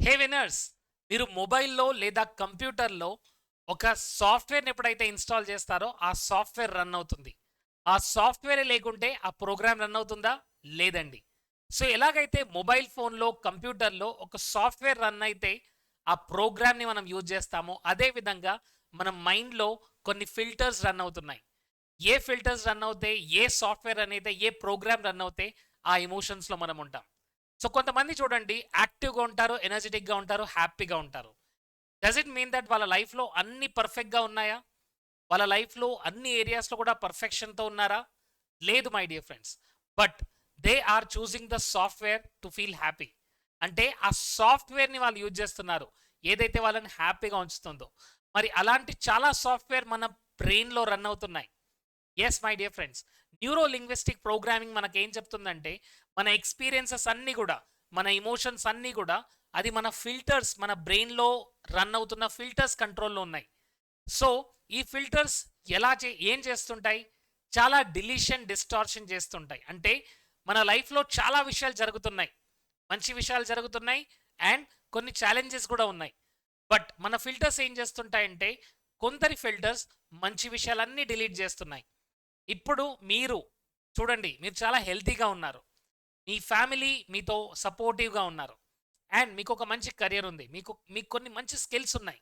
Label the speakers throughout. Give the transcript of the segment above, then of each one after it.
Speaker 1: Hey winners మీరు మొబైల్లో లేదా కంప్యూటర్లో ఒక సాఫ్ట్వేర్ని ఎప్పుడైతే ఇన్స్టాల్ చేస్తారో ఆ సాఫ్ట్వేర్ రన్ అవుతుంది. ఆ సాఫ్ట్వేరే లేకుంటే ఆ ప్రోగ్రామ్ రన్ అవుతుందా? లేదండి. సో ఎలాగైతే మొబైల్ ఫోన్లో కంప్యూటర్లో ఒక సాఫ్ట్వేర్ రన్ అయితే ఆ ప్రోగ్రామ్ని మనం యూజ్ చేస్తామో అదేవిధంగా మన మైండ్లో కొన్ని ఫిల్టర్స్ రన్ అవుతున్నాయి. ఏ ఫిల్టర్స్ రన్ అవుతాయి ఏ సాఫ్ట్వేర్ రన్ అయితే ఏ ప్రోగ్రామ్ రన్ అవుతాయి ఆ ఎమోషన్స్లో మనం ఉంటాం. సో కొంతమంది చూడండి యాక్టివ్గా ఉంటారు ఎనర్జెటిక్గా ఉంటారు హ్యాపీగా ఉంటారు. డస్ ఇట్ మీన్ దట్ వాళ్ళ లైఫ్లో అన్ని పర్ఫెక్ట్గా ఉన్నాయా? వాళ్ళ లైఫ్లో అన్ని ఏరియాస్లో కూడా పర్ఫెక్షన్తో ఉన్నారా? లేదు my dear friends. But they are choosing the software to feel happy అంటే ఆ సాఫ్ట్వేర్ని వాళ్ళు యూజ్ చేస్తున్నారు. ఏదైతే వాళ్ళని హ్యాపీగా ఉంచుతుందో. మరి అలాంటి చాలా సాఫ్ట్వేర్ మన బ్రెయిన్లో రన్ అవుతున్నాయి. Yes my dear friends neuro linguistic programming మనకేం చెప్తుందంటే మన ఎక్స్పీరియన్సెస్ అన్నీ కూడా మన ఇమోషన్స్ అన్నీ కూడా అది మన ఫిల్టర్స్ మన బ్రెయిన్లో రన్ అవుతున్న ఫిల్టర్స్ కంట్రోల్లో ఉన్నాయి. సో ఈ ఫిల్టర్స్ ఎలా చే ఏం చేస్తుంటాయి? చాలా డిలీషన్ డిస్టార్షన్ చేస్తుంటాయి. అంటే మన లైఫ్లో చాలా విషయాలు జరుగుతున్నాయి. మంచి విషయాలు జరుగుతున్నాయి అండ్ కొన్ని ఛాలెంజెస్ కూడా ఉన్నాయి. బట్ మన ఫిల్టర్స్ ఏం చేస్తుంటాయంటే కొందరి ఫిల్టర్స్ మంచి విషయాలన్నీ డిలీట్ చేస్తున్నాయి. ఇప్పుడు మీరు చూడండి మీరు చాలా హెల్తీగా ఉన్నారు. మీ ఫ్యామిలీ మీతో సపోర్టివ్గా ఉన్నారు. అండ్ మీకు ఒక మంచి కెరియర్ ఉంది. మీకు మీకు కొన్ని మంచి స్కిల్స్ ఉన్నాయి.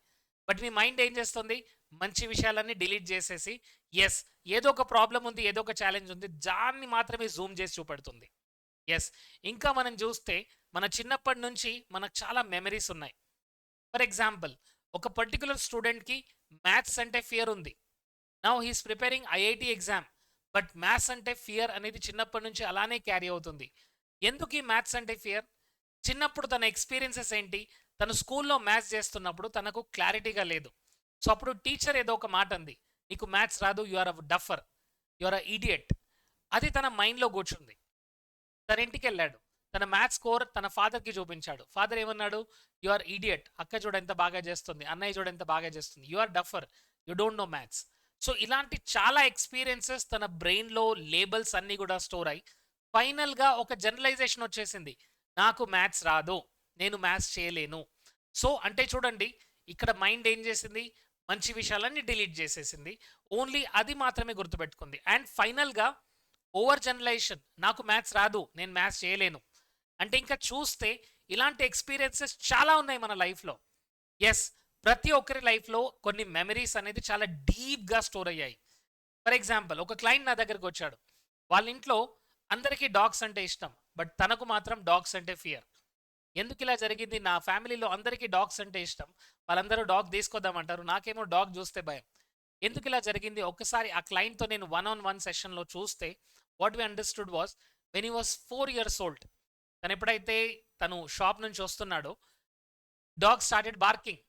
Speaker 1: బట్ మీ మైండ్ ఏం చేస్తుంది? మంచి విషయాలన్నీ డిలీట్ చేసేసి ఎస్ ఏదో ఒక ప్రాబ్లం ఉంది ఏదో ఒక ఛాలెంజ్ ఉంది దాన్ని మాత్రమే జూమ్ చేసి చూపెడుతుంది. ఎస్ ఇంకా మనం చూస్తే మన చిన్నప్పటి నుంచి మనకు చాలా మెమరీస్ ఉన్నాయి. ఫర్ ఎగ్జాంపుల్ ఒక పర్టికులర్ స్టూడెంట్కి మ్యాథ్స్ అంటే ఫియర్ ఉంది. Now he's preparing IIT exam but maths అంటే ఫియర్ అనేది చిన్నప్పటి నుంచి అలానే క్యారీ అవుతుంది. ఎందుకు ఈ మ్యాథ్స్ అంటే ఫియర్ చిన్నప్పుడు తన ఎక్స్పీరియన్సెస్ ఏంటి? తను స్కూల్లో మ్యాథ్స్ చేస్తున్నప్పుడు తనకు క్లారిటీగా లేదు. సో అప్పుడు టీచర్ ఏదో ఒక మాట అంది నీకు మ్యాథ్స్ రాదు you are a duffer you are a idiot అది తన మైండ్లో కూర్చుంది. తన ఇంటికి వెళ్ళాడు. తన మ్యాథ్స్ స్కోర్ తన ఫాదర్కి చూపించాడు. ఫాదర్ ఏమన్నాడు? యు ఆర్ ఈడియట్ అక్క చూడ ఎంత బాగా చేస్తుంది. అన్నయ్య చూడ ఎంత బాగా చేస్తుంది. You are duffer you don't know maths so ఇలాంటి చాలా ఎక్స్పీరియన్సెస్ తన బ్రెయిన్లో లేబుల్స్ అన్నీ కూడా స్టోర్ అయ్యి ఫైనల్గా ఒక జనరలైజేషన్ వచ్చేసింది. నాకు మ్యాథ్స్ రాదు నేను మ్యాథ్స్ చేయలేను. సో అంటే చూడండి ఇక్కడ మైండ్ ఏం చేసింది? మంచి విషయాలన్నీ డిలీట్ చేసేసింది. ఓన్లీ అది మాత్రమే గుర్తుపెట్టుకుంది. అండ్ ఫైనల్గా ఓవర్ జనరలైజేషన్ నాకు మ్యాథ్స్ రాదు నేను మ్యాథ్స్ చేయలేను. అంటే ఇంకా చూస్తే ఇలాంటి ఎక్స్పీరియన్సెస్ చాలా ఉన్నాయి మన లైఫ్లో. ఎస్ ప్రతి ఒక్కరి లైఫ్లో కొన్ని మెమరీస్ అనేది చాలా డీప్గా స్టోర్ అయ్యాయి. ఫర్ ఎగ్జాంపుల్ ఒక క్లయింట్ నా దగ్గరికి వచ్చాడు. వాళ్ళ ఇంట్లో అందరికీ డాగ్స్ అంటే ఇష్టం బట్ తనకు మాత్రం డాగ్స్ అంటే ఫియర్. ఎందుకు ఇలా జరిగింది? నా ఫ్యామిలీలో అందరికీ డాగ్స్ అంటే ఇష్టం. వాళ్ళందరూ డాగ్ తీసుకొద్దామంటారు నాకేమో డాగ్ చూస్తే భయం. ఎందుకు ఇలా జరిగింది? ఒక్కసారి ఆ క్లయింట్తో నేను వన్ ఆన్ వన్ సెషన్లో చూస్తే what we understood was when he was four years old తను ఎప్పుడైతే తను షాప్ నుంచి వస్తున్నాడో డాగ్ స్టార్టెడ్ బార్కింగ్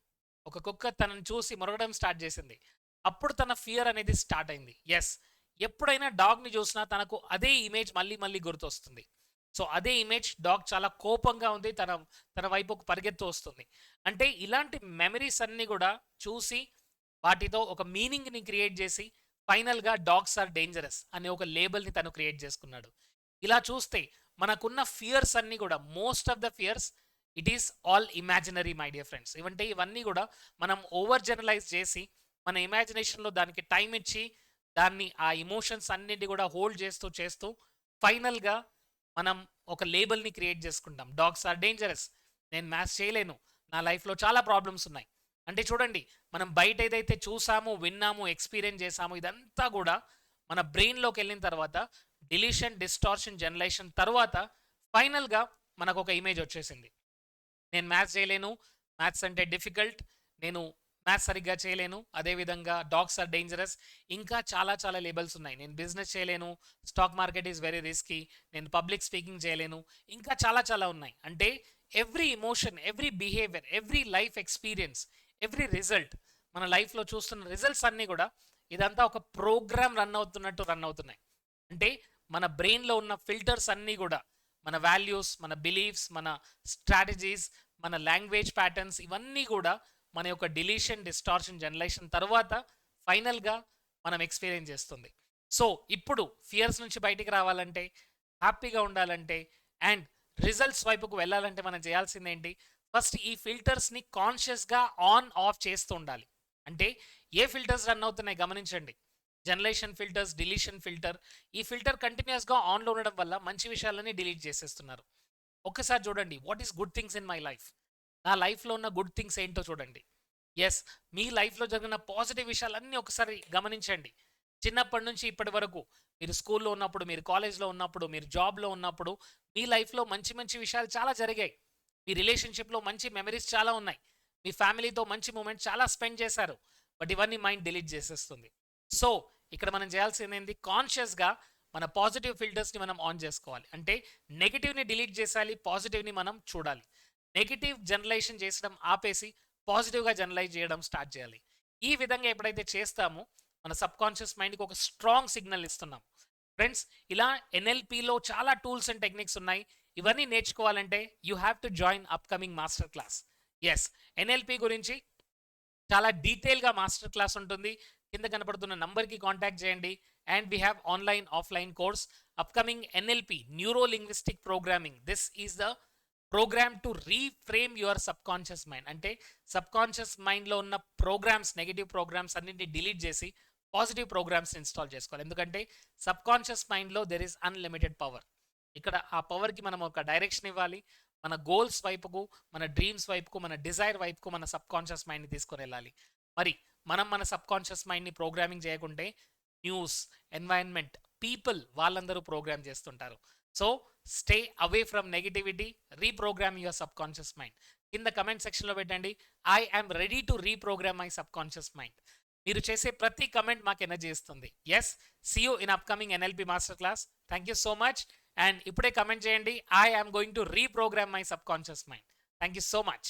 Speaker 1: ఒక కుక్క తనను చూసి మొరగడం స్టార్ట్ చేసింది. అప్పుడు తన ఫియర్ అనేది స్టార్ట్ అయింది. ఎస్ ఎప్పుడైనా డాగ్ని చూసినా తనకు అదే ఇమేజ్ మళ్ళీ మళ్ళీ గుర్తొస్తుంది. సో అదే ఇమేజ్ డాగ్ చాలా కోపంగా ఉంది. తన తన వైపుకు పరిగెత్తు వస్తుంది. అంటే ఇలాంటి మెమరీస్ అన్నీ కూడా చూసి వాటితో ఒక మీనింగ్ని క్రియేట్ చేసి ఫైనల్గా డాగ్స్ ఆర్ డేంజరస్ అనే ఒక లేబుల్ని తను క్రియేట్ చేసుకున్నాడు. ఇలా చూస్తే మనకున్న ఫియర్స్ అన్నీ కూడా most of the fears it is all imaginary my dear friends ఇవంటే ఇవన్నీ కూడా మనం ఓవర్ జనరలైజ్ చేసి మన ఇమాజినేషన్లో దానికి టైం ఇచ్చి దాన్ని ఆ ఇమోషన్స్ అన్నిటి కూడా హోల్డ్ చేస్తూ చేస్తూ ఫైనల్గా మనం ఒక లేబుల్ని క్రియేట్ చేసుకుంటాం. డాగ్స్ ఆర్ డేంజరస్ నేను మ్యాథ్స్ చేయలేను. నా లైఫ్లో చాలా ప్రాబ్లమ్స్ ఉన్నాయి. అంటే చూడండి మనం బయట ఏదైతే చూసామో విన్నామో ఎక్స్పీరియన్స్ చేసామో ఇదంతా కూడా మన బ్రెయిన్లోకి వెళ్ళిన తర్వాత డిలీషన్ డిస్టార్షన్ జనరేషన్ తర్వాత ఫైనల్గా మనకు ఒక ఇమేజ్ వచ్చేసింది. నేను మ్యాథ్స్ చేయలేను మ్యాథ్స్ అంటే డిఫికల్ట్ నేను మ్యాథ్స్ సరిగ్గా చేయలేను అదేవిధంగా డాగ్స్ ఆర్ డేంజరస్ ఇంకా చాలా చాలా లేబల్స్ ఉన్నాయి. నేను బిజినెస్ చేయలేను stock market is very risky నేను పబ్లిక్ స్పీకింగ్ చేయలేను ఇంకా చాలా చాలా ఉన్నాయి. అంటే every emotion every behaviour every life experience every result మన లైఫ్లో చూస్తున్న రిజల్ట్స్ అన్నీ కూడా ఇదంతా ఒక ప్రోగ్రామ్ రన్ అవుతున్నట్టు రన్ అవుతున్నాయి. అంటే మన బ్రెయిన్లో ఉన్న ఫిల్టర్స్ అన్నీ కూడా మన వాల్యూస్ మన బిలీఫ్స్ మన స్ట్రాటజీస్ మన లాంగ్వేజ్ ప్యాటర్న్స్ ఇవన్నీ కూడా మన యొక్క డిలీషన్ డిస్టార్షన్ జనరేషన్ తర్వాత ఫైనల్గా మనం ఎక్స్పీరియన్స్ చేస్తుంది. సో ఇప్పుడు ఫియర్స్ నుంచి బయటికి రావాలంటే హ్యాపీగా ఉండాలంటే అండ్ రిజల్ట్స్ వైపుకు వెళ్ళాలంటే మనం చేయాల్సింది ఏంటి? ఫస్ట్ ఈ ఫిల్టర్స్ని కాన్షియస్గా ఆన్ ఆఫ్ చేస్తూ ఉండాలి. అంటే ఏ ఫిల్టర్స్ రన్ అవుతున్నాయి గమనించండి. జనరేషన్ ఫిల్టర్స్ డిలీషన్ ఫిల్టర్ ఈ ఫిల్టర్ కంటిన్యూస్గా ఆన్లో ఉండడం వల్ల మంచి విషయాలని డిలీట్ చేసేస్తున్నారు. ఒక్కసారి చూడండి what is good things in my life? నా లైఫ్లో ఉన్న గుడ్ థింగ్స్ ఏంటో చూడండి. ఎస్ మీ లైఫ్లో జరిగిన పాజిటివ్ విషయాలన్నీ ఒకసారి గమనించండి. చిన్నప్పటి నుంచి ఇప్పటి వరకు మీరు స్కూల్లో ఉన్నప్పుడు మీరు కాలేజ్లో ఉన్నప్పుడు మీరు జాబ్లో ఉన్నప్పుడు మీ లైఫ్లో మంచి మంచి విషయాలు చాలా జరిగాయి. మీ రిలేషన్షిప్లో మంచి మెమరీస్ చాలా ఉన్నాయి. మీ ఫ్యామిలీతో మంచి మూమెంట్ చాలా స్పెండ్ చేశారు. బట్ ఇవన్నీ మైండ్ డిలీట్ చేసేస్తుంది. సో ఇక్కడ మనం చేయాల్సింది ఏంది కాన్షియస్గా మన పాజిటివ్ ఫిల్టర్స్ని మనం ఆన్ చేసుకోవాలి. అంటే నెగిటివ్ని డిలీట్ చేసాలి పాజిటివ్ని మనం చూడాలి. నెగిటివ్ జనరలైజేషన్ చేసడం ఆపేసి పాజిటివ్గా జనరలైజ్ చేయడం స్టార్ట్ చేయాలి. ఈ విధంగా ఎప్పుడైతే చేస్తామో మన సబ్ కాన్షియస్ మైండ్కి ఒక స్ట్రాంగ్ సిగ్నల్ ఇస్తున్నాం. ఫ్రెండ్స్ ఇలా ఎన్ఎల్పిలో చాలా టూల్స్ అండ్ టెక్నిక్స్ ఉన్నాయి. ఇవన్నీ నేర్చుకోవాలంటే you have to join upcoming master class. Yes NLP గురించి చాలా డీటెయిల్గా మాస్టర్ క్లాస్ ఉంటుంది. కింద కనపడుతున్న నంబర్కి కాంటాక్ట్ చేయండి. And we have online offline course upcoming NLP neuro linguistic programming this is the programme to reframe your subconscious mind అంటే subconscious మైండ్లో ఉన్న ప్రోగ్రామ్స్ నెగిటివ్ ప్రోగ్రామ్స్ అన్నింటినీ డిలీట్ చేసి పాజిటివ్ ప్రోగ్రామ్స్ ఇన్స్టాల్ చేసుకోవాలి. ఎందుకంటే సబ్ కాన్షియస్ మైండ్లో there is unlimited power ఇక్కడ ఆ పవర్కి మనం ఒక డైరెక్షన్ ఇవ్వాలి. మన గోల్స్ వైపుకు మన డ్రీమ్స్ వైపుకు మన డిజైర్ వైపుకు మన సబ్ కాన్షియస్ మైండ్ని తీసుకొని వెళ్ళాలి. మరి మనం మన సబ్ కాన్షియస్ మైండ్ని ప్రోగ్రామింగ్ చేయకుంటే న్యూస్ ఎన్వైరన్మెంట్ పీపుల్ వాళ్ళందరూ ప్రోగ్రామ్ చేస్తుంటారు. So stay away from negativity reprogramme your subconscious mind. కింద కమెంట్ సెక్షన్లో పెట్టండి. I am ready to reprogramme my subconscious mind. మీరు చేసే ప్రతి కమెంట్ మాకు ఎనర్జీ ఇస్తుంది. Yes see you in upcoming NLP master class thank you so much and ఇప్పుడే comment చేయండి. I am going to reprogramme my subconscious mind thank you so much